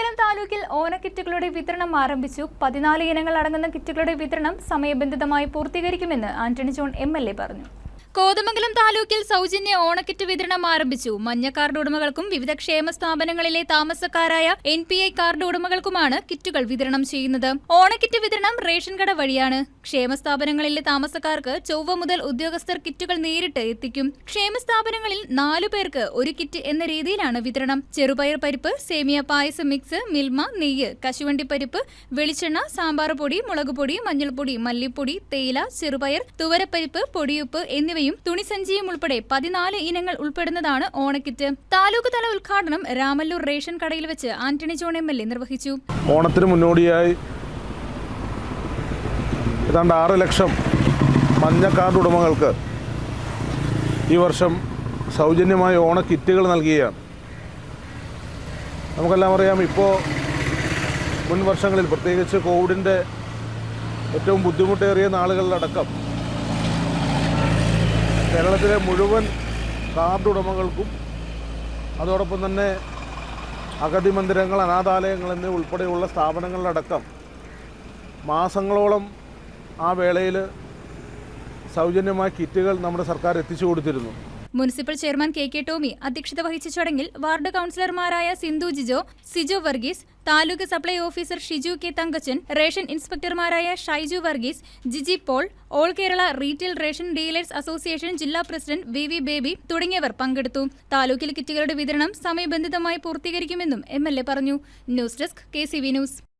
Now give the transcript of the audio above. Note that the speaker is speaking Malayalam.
കോതമംഗലം താലൂക്കിൽ ഓണക്കിറ്റുകളുടെ വിതരണം ആരംഭിച്ചു. പതിനാല് ഇനങ്ങൾ അടങ്ങുന്ന കിറ്റുകളുടെ വിതരണം സമയബന്ധിതമായി പൂർത്തീകരിക്കുമെന്ന് ആന്റണി ജോൺ എം പറഞ്ഞു. കോതമംഗലം താലൂക്കിൽ സൗജന്യ ഓണക്കിറ്റ് വിതരണം ആരംഭിച്ചു. മഞ്ഞ കാർഡ് ഉടമകൾക്കും വിവിധ ക്ഷേമ സ്ഥാപനങ്ങളിലെ താമസക്കാരായ എൻ പി ഐ കാർഡ് ഉടമകൾക്കുമാണ് കിറ്റുകൾ വിതരണം ചെയ്യുന്നത്. ഓണക്കിറ്റ് വിതരണം റേഷൻ കട വഴിയാണ്. ക്ഷേമ സ്ഥാപനങ്ങളിലെ താമസക്കാർക്ക് ചൊവ്വ മുതൽ ഉദ്യോഗസ്ഥർ കിറ്റുകൾ നേരിട്ട് എത്തിക്കും. ക്ഷേമ സ്ഥാപനങ്ങളിൽ നാലു പേർക്ക് ഒരു കിറ്റ് എന്ന രീതിയിലാണ് വിതരണം. ചെറുപയർ പരിപ്പ് സേമിയ പായസം മിക്സ് മിൽമ നെയ്യ് കശുവണ്ടി പരിപ്പ് വെളിച്ചെണ്ണ സാമ്പാർ പൊടി മുളക് പൊടി മഞ്ഞൾപ്പൊടി മല്ലിപ്പൊടി തേയില ചെറുപയർ തുവരപ്പരിപ്പ് പൊടിയുപ്പ് എന്നിവയും തുണിസഞ്ചിയും ഉൾപ്പെടെ പതിനാല് ഇനങ്ങൾ ഉൾപ്പെടുന്നതാണ് ഓണക്കിറ്റ്. താലൂക്ക് തല ഉദ്ഘാടനം രാമല്ലൂർ റേഷൻ കടയിൽ വെച്ച് Antony John M L A നിർവഹിച്ചു. ഓണത്തിന് മുന്നോടിയായി ഏതാണ്ട് ആറ് ലക്ഷം മഞ്ഞ കാർഡ് ഉടമകൾക്ക് ഈ വർഷം സൗജന്യമായ ഓണ കിറ്റുകൾ നൽകുകയാണ്. നമുക്കെല്ലാം അറിയാം ഇപ്പോൾ മുൻ വർഷങ്ങളിൽ പ്രത്യേകിച്ച് കോവിഡിന്റെ ഏറ്റവും ബുദ്ധിമുട്ടേറിയ നാളുകളിലടക്കം കേരളത്തിലെ മുഴുവൻ കാർഡ് ഉടമകൾക്കും അതോടൊപ്പം തന്നെ അഗതി മന്ദിരങ്ങൾ അനാഥാലയങ്ങൾ എന്നിവ ഉൾപ്പെടെയുള്ള സ്ഥാപനങ്ങളിലടക്കം മാസങ്ങളോളം ആ വേളയിൽ സൗജന്യമായ കിറ്റുകൾ നമ്മുടെ സർക്കാർ എത്തിച്ചു കൊടുത്തിരുന്നു. Municipal chairman K K Tomy അധ്യക്ഷത വഹിച്ച ചടങ്ങിൽ വാർഡ് കൗൺസിലർമാരായ Sindhu Jijo Sijo Varghese taluk supply officer Shiju K Thankachan ration ഇൻസ്പെക്ടർമാരായ Shaiju Varghese Jiji Paul all Kerala retail ration dealers association ജില്ലാ പ്രസിഡന്റ് വി വി ബേബി തുടങ്ങിയവർ പങ്കെടുത്തു. താലൂക്കിൽ കിറ്റുകളുടെ വിതരണം സമയബന്ധിതമായി പൂർത്തീകരിക്കുമെന്നും എം എൽ എ പറഞ്ഞു. News desk K C V news.